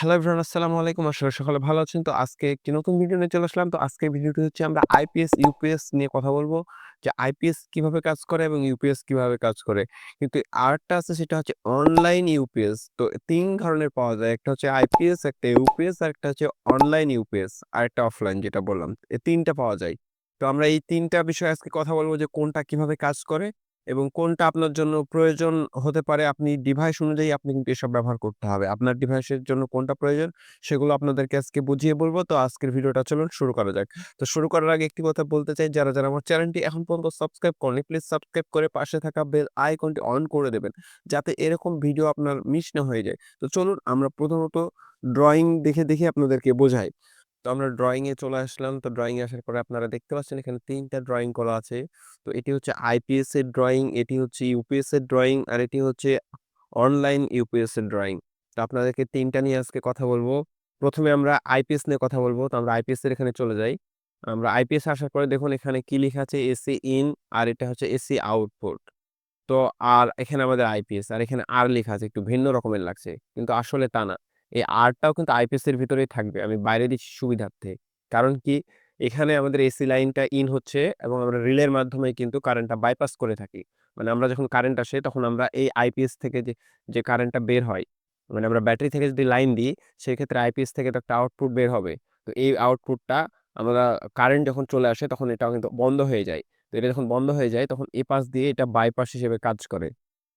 Hello everyone আসসালামু আলাইকুম। করি সকলে ভালো আছেন। তো আজকে একটি নতুন ভিডিও নিয়ে চলে আসলাম। তো আজকে ভিডিওটি হচ্ছে আমরা আইপিএস, ইউপিএস নিয়ে কথা বলব যে আইপিএস কীভাবে কাজ করে এবং ইউপিএস কীভাবে কাজ করে। কিন্তু আরেকটা আছে সেটা হচ্ছে অনলাইন ইউপিএস। তো তিন ধরনের পাওয়া যায়। একটা হচ্ছে আইপিএস, একটা ইউপিএস, আর একটা হচ্ছে অনলাইন ইউপিএস, আর একটা অফলাইন যেটা বললাম। এই ৩ টা পাওয়া যায়। তো আমরা এই তিনটা বিষয়ে আজকে কথা বলব যে কোনটা কীভাবে কাজ করে এবং কোনটা আপনার জন্য প্রয়োজন হতে পারে। আপনি ডিভাইস অনুযায়ী আপনি কিন্তু এসব ব্যবহার করতে হবে। আপনার ডিভাইসের জন্য কোনটা প্রয়োজন সেগুলো আপনাদেরকে আজকে বুঝিয়ে বলব তো আজকের ভিডিওটা চলুন শুরু করা যাক। তো শুরু করার আগে একটি কথা বলতে চাই যারা, যারা আমার চ্যানেলটি এখন পর্যন্ত সাবস্ক্রাইব করেনি প্লিজ সাবস্ক্রাইব করে পাশে থাকা বেল আইকনটি অন করে দেবেন। যাতে এরকম ভিডিও আপনার মিস না হয়ে যায়। তো চলুন আমরা প্রথমত ড্রয়িং দেখে, দেখে আপনাদেরকে বোঝাই। তো আমরা ড্রইং এ চলে আসলাম। তো ড্রইং এ আসার পরে আপনারা দেখতে পাচ্ছেন এখানে ৩ ড্রয়িং করা আছে। তো এটি হচ্ছে আইপিএস এর ড্রয়িং এটি হচ্ছে ইউপিএস এর ড্রয়িং আর এটি হচ্ছে অনলাইন ইউপিএস এর ড্রয়িং তো আপনাদেরকে তিনটা নিয়ে আজকে কথা বলব প্রথমে আমরা আইপিএস নিয়ে কথা বলব তো আমরা আইপিএস এর এখানে চলে যাই। আমরা আইপিএস আসার পরে দেখুন এখানে কি লেখা আছে এসি ইন আর এটা হচ্ছে এসি আউটপুট। তো আর এখানে আমাদের আইপিএস আর এখানে আর লেখা আছে একটু ভিন্ন রকমের লাগছে। কিন্তু আসলে তা না। এই আরটাও কিন্তু আইপিএস এর ভিতরেই থাকবে। আমি বাইরে দিচ্ছি সুবিধার্থে। কারণ কি এখানে আমাদের এসি লাইনটা ইন হচ্ছে এবং আমরা রিলের মাধ্যমে কিন্তু কারেন্টটা বাইপাস করে থাকি। মানে আমরা যখন কারেন্ট আসে তখন আমরা এই আইপিএস থেকে যে, যে কারেন্টটা বের হয়, মানে আমরা ব্যাটারি থেকে যদি লাইন দিই সেক্ষেত্রে আইপিএস থেকে তো একটা আউটপুট বের হবে। তো এই আউটপুটটা আমরা কারেন্ট যখন চলে আসে তখন এটাও কিন্তু বন্ধ হয়ে যায়। তো এটা যখন বন্ধ হয়ে যায় তখন এপাশ দিয়ে এটা বাইপাস হিসেবে কাজ করে।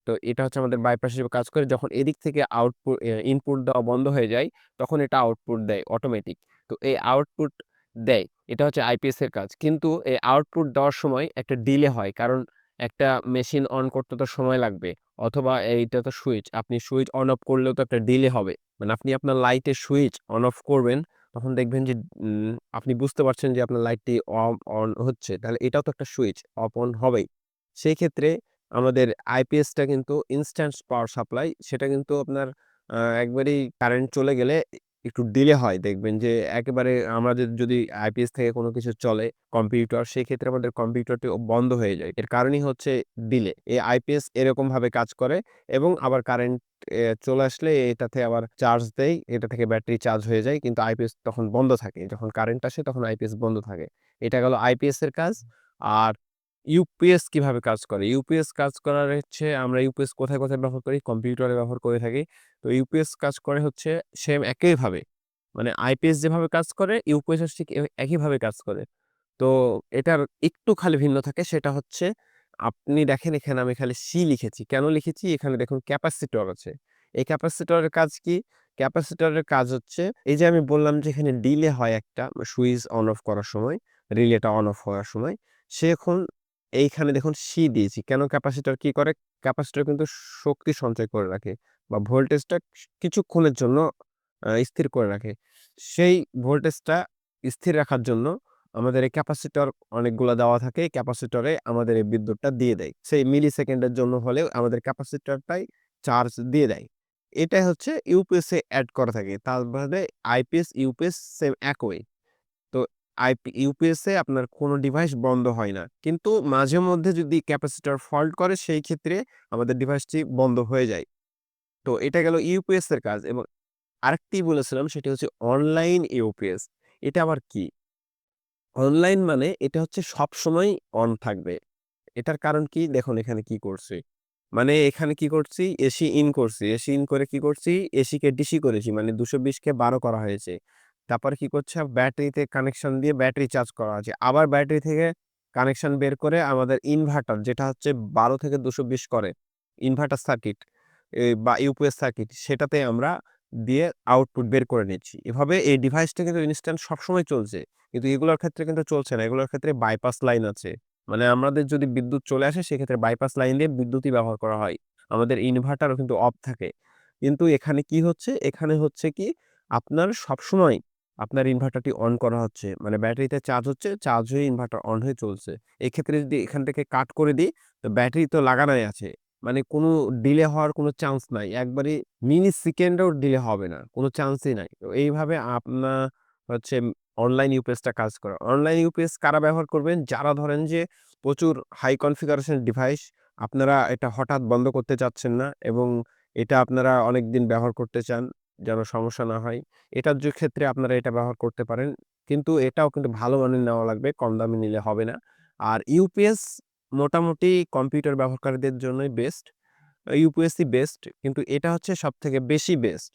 তো এটা হচ্ছে আমাদের বাইপাস হিসেবে কাজ করে। যখন এদিক থেকে আউটপুট ইনপুট দেওয়া বন্ধ হয়ে যায়, তখন এটা আউটপুট দেয় অটোমেটিক। তো এই আউটপুট দেয়। এটা হচ্ছে আইপিএস এর কাজ। কিন্তু এই আউটপুট দেওয়ার সময় একটা ডিলে হয়। কারণ একটা মেশিন অন করতে তো সময় লাগবে। অথবা এইটা তো সুইচ। আপনি সুইচ অন অফ করলেও তো একটা ডিলে হবে। মানে আপনি আপনার লাইটের সুইচ অন অফ করবেন, তখন দেখবেন যে আপনি বুঝতে পারছেন যে আপনার লাইটটি অফ অন হচ্ছে। তাহলে এটাও তো একটা সুইচ অফ অন হবেই। সেই ক্ষেত্রে আমাদের আইপিএসটা কিন্তু ইনস্ট্যান্ট পাওয়ার সাপ্লাই সেটা কিন্তু আপনার একবারেই কারেন্ট চলে গেলে একটু ডিলে হয়। দেখবেন যে একেবারে আমাদের যদি আইপিএস থেকে কোনো কিছু চলে কম্পিউটার সেই ক্ষেত্রে আমাদের কম্পিউটারটি বন্ধ হয়ে যায়। এর কারণই হচ্ছে ডিলে। এই আইপিএস এরকমভাবে কাজ করে এবং আবার কারেন্ট চলে আসলে এটাতে আবার চার্জ দেয়। এটা থেকে ব্যাটারি চার্জ হয়ে যায়। কিন্তু আইপিএস তখন বন্ধ থাকে। যখন কারেন্ট আসে তখন আইপিএস বন্ধ থাকে। এটা গেল আইপিএস এর কাজ। আর ইউপিএস কীভাবে কাজ করে? ইউপিএস কাজ করার হচ্ছে আমরা ইউপিএস কোথায়, কোথায় ব্যবহার করি? কম্পিউটারে ব্যবহার করে থাকি। তো ইউপিএস কাজ করে হচ্ছে সেম একইভাবে। মানে আইপিএস যেভাবে কাজ করে ইউপিএসও ঠিক একইভাবে কাজ করে। তো এটার একটু খালি ভিন্ন থাকে সেটা হচ্ছে আপনি দেখেন এখানে আমি খালি সি লিখেছি। কেন লিখেছি? এখানে দেখুন ক্যাপাসিটর আছে। এই ক্যাপাসিটরের কাজ কি? ক্যাপাসিটরের কাজ হচ্ছে এই যে আমি বললাম যে এখানে ডিলে হয় একটা সুইচ অন অফ করার সময়, রিলেটা অন অফ হওয়ার সময়। সে এখন এইখানে দেখুন সি দিয়েছি। কেন ক্যাপাসিটর কি করে? ক্যাপাসিটর কিন্তু শক্তি সঞ্চয় করে রাখে বা ভোল্টেজটা কিছুক্ষণের জন্য স্থির করে রাখে। সেই ভোল্টেজটা স্থির রাখার জন্য আমাদের এই ক্যাপাসিটর অনেকগুলো দেওয়া থাকে। ক্যাপাসিটরে আমাদের এই বিদ্যুৎটা দিয়ে দেয়। সেই মিলি সেকেন্ডের জন্য হলেও আমাদের ক্যাপাসিটরটাই চার্জ দিয়ে দেয়। এটাই হচ্ছে ইউপিএস অ্যাড করা থাকে। তার বাদে আইপিএস, ইউপিএস সেম একই। আইপি, ইউপিএস আপনার কোনো ডিভাইস বন্ধ হয় না। কিন্তু মাঝে মধ্যে যদি ক্যাপাসিটর ফল্ট করে, সেই ক্ষেত্রে আমাদের ডিভাইসটি বন্ধ হয়ে যায়। তো এটা গেল ইউপিএস এর কাজ এবং আরেকটি বলেছিলাম, সেটি হচ্ছে অনলাইন ইউপিএস। এটা আবার কি? অনলাইন মানে এটা হচ্ছে সবসময় অন থাকবে। এটার কারণ কি? দেখুন এখানে কি করছি। মানে এখানে কি করছি? এসি ইন করছি। এসি ইন করে কি করছি? এসিকে ডিসি করেছি। মানে ২২০ কে ১২ করা হয়েছে। তারপরে কি করছে? ব্যাটারিতে কানেকশন দিয়ে ব্যাটারি চার্জ করা আছে। আবার ব্যাটারি থেকে কানেকশন বের করে আমাদের ইনভার্টার যেটা হচ্ছে ১২ থেকে ২২০ করে। ইনভার্টার সার্কিট বা ইউপিএস সার্কিট সেটাতে আমরা দিয়ে আউটপুট বের করে নিচ্ছি। এভাবে এই ডিভাইসটা কিন্তু ইনস্ট্যান্ট সবসময় চলছে। কিন্তু এগুলোর ক্ষেত্রে কিন্তু চলছে না। এগুলোর ক্ষেত্রে বাইপাস লাইন আছে। মানে আমাদের যদি বিদ্যুৎ চলে আসে, সেক্ষেত্রে বাইপাস লাইন দিয়ে বিদ্যুৎই ব্যবহার করা হয়। আমাদের ইনভার্টারও কিন্তু অফ থাকে। কিন্তু এখানে কি হচ্ছে? এখানে হচ্ছে কি, আপনার সবসময় আপনার ইনভার্টারটি অন করা হচ্ছে। মানে ব্যাটারিতে চার্জ হচ্ছে, চার্জ হয়ে ইনভার্টার অন হয়ে চলছে। এক্ষেত্রে যদি এখান থেকে কাট করে দিই তো ব্যাটারি তো লাগানোই আছে। মানে কোনো ডিলে হওয়ার কোনো চান্স নাই। একবারে মিনি সেকেন্ডেও ডিলে হবে না। কোনো চান্সই নাই। তো এইভাবে আপনার হচ্ছে অনলাইন ইউপিএসটা কাজ করে। অনলাইন ইউপিএস কারা ব্যবহার করবেন? যারা ধরেন যে প্রচুর হাই কনফিগারেশন ডিভাইস আপনারা এটা হঠাৎ বন্ধ করতে চাচ্ছেন না এবং এটা আপনারা অনেকদিন ব্যবহার করতে চান। যেন সমস্যা না হয়। এটার যে ক্ষেত্রে আপনারা এটা ব্যবহার করতে পারেন। কিন্তু এটাও কিন্তু ভালো মানের নেওয়া লাগবে। কম দামে নিলে হবে না। আর ইউপিএস মোটামুটি কম্পিউটার ব্যবহারকারীদের জন্যই বেস্ট। UPSC best. কিন্তু এটা হচ্ছে সব থেকে বেশি বেস্ট।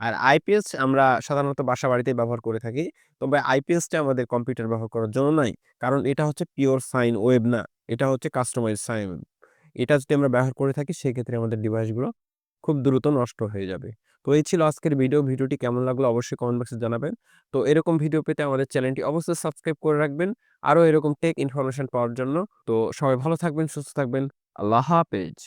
আর আইপিএস আমরা সাধারণত বাসাবাড়িতেই ব্যবহার করে থাকি। তবে আইপিএসটা আমাদের কম্পিউটার ব্যবহার করার জন্য নাই। কারণ এটা হচ্ছে পিওর সাইন ওয়েব না। এটা হচ্ছে কাস্টমাইজ সাইন এটা যদি আমরা ব্যবহার করে থাকি, সেক্ষেত্রে আমাদের ডিভাইসগুলো খুব দ্রুত নষ্ট হয়ে যাবে। তো এই ছিল আজকের ভিডিও। ভিডিওটি কেমন লাগল অবশ্যই কমেন্ট বক্সে জানাবেন। তো এরকম ভিডিও পেতে আমাদের চ্যানেলটি অবশ্যই সাবস্ক্রাইব করে রাখবেন। আরও এরকম টেক ইনফরমেশন পাওয়ার জন্য। তো সবাই ভালো থাকবেন, সুস্থ থাকবেন। আল্লাহ হাফেজ।